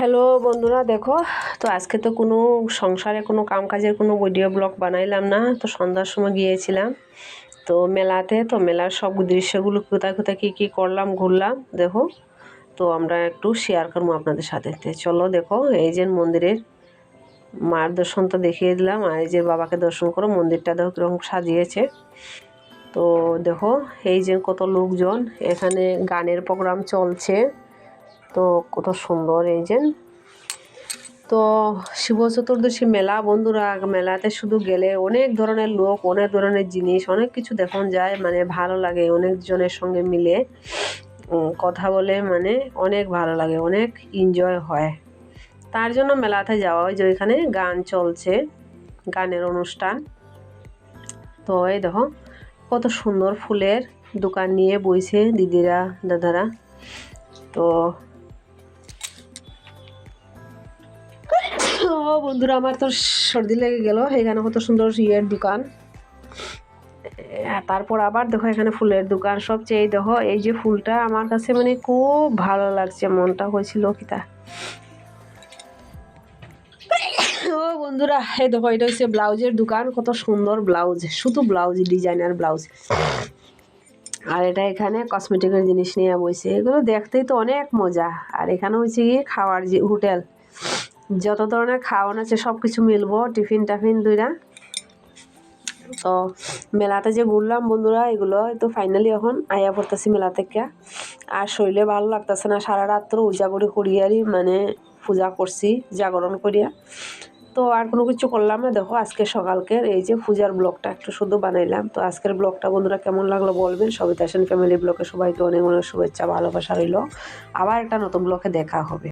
Hello বন্ধুরা, দেখো, তো আজকে তো কোনো সংসারে, কোনো কামকাজের কোনো ভিডিও ব্লগ বানাইলাম না, তো সন্ধ্যার সময় গিয়েছিলাম। তো মেলাতে, তো মেলার সব দৃশ্যগুলো কোথায় কোথায়, কী কী করলাম, ঘুরলাম, দেখো। তো আমরা একটু শেয়ার করব আপনাদের সাথে। চলো, দেখো, এই যে মন্দিরের মার দর্শন তো দেখিয়ে দিলাম, আর এই যে বাবাকে দর্শন করো, মন্দিরটা দেখো কীরকম সাজিয়েছে। তো দেখো, এই যে কত লোকজন, এখানে গানের প্রোগ্রাম চলছে। তো কত সুন্দর এই যে। তো শিব চতুর্দশী মেলা, বন্ধুরা, মেলাতে শুধু গেলে অনেক ধরনের লোক, অনেক ধরনের জিনিস, অনেক কিছু দেখন যায় মানে ভালো লাগে অনেকজনের সঙ্গে মিলে। কথা বলে মানে অনেক ভালো লাগে, অনেক এনজয় হয়। তার জন্য মেলাতে যাওয়া হয় যে ওইখানে গান চলছে, গানের অনুষ্ঠান। তো এই দেখো, কত সুন্দর ফুলের দোকান নিয়ে বইছে দিদিরা, দাদারা। তো ও বন্ধুরা, আমার তো সর্দি লেগে গেল। এখানে কত সুন্দর ইয়ের দোকান। তারপর আবার দেখো এখানে ফুলের দোকান। সবচেয়ে দেখো, এই যে ফুলটা আমার কাছে মানে খুব ভালো লাগছে, মনটা হয়েছিল কিতা ও বন্ধুরা, এই দেখো, এটা হচ্ছে ব্লাউজের দোকান। কত সুন্দর ব্লাউজ, শুধু ব্লাউজ, ডিজাইনার ব্লাউজ। আর এটা এখানে কসমেটিকের জিনিস নিয়ে বসে। এগুলো দেখতেই তো অনেক মজা। আর এখানে হচ্ছে গিয়ে খাওয়ার যে হোটেল। যত ধরনের খাওয়ান আছে সব কিছু মিলবো, টিফিন টাফিন দুইটা। তো মেলাতে যে ঘুরলাম বন্ধুরা, এগুলো তো ফাইনালি এখন আয়া পড়তেছি মেলা থেকে। আর শরীরে ভালো লাগতেছে না, সারা রাত্র উজাগরি করিয়ারই মানে পূজা করছি, জাগরণ করিয়া। তো আর কোনো কিছু করলাম না, দেখো আজকে সকালকের এই যে পূজার ব্লগটা একটু শুধু বানাইলাম। তো আজকের ব্লগটা বন্ধুরা কেমন লাগল বলবেন? সবিতা সেন ফ্যামিলি ব্লগে সবাইকে অনেক অনেক শুভেচ্ছা, ভালোবাসা রইল। আবার একটা নতুন ব্লগে দেখা হবে।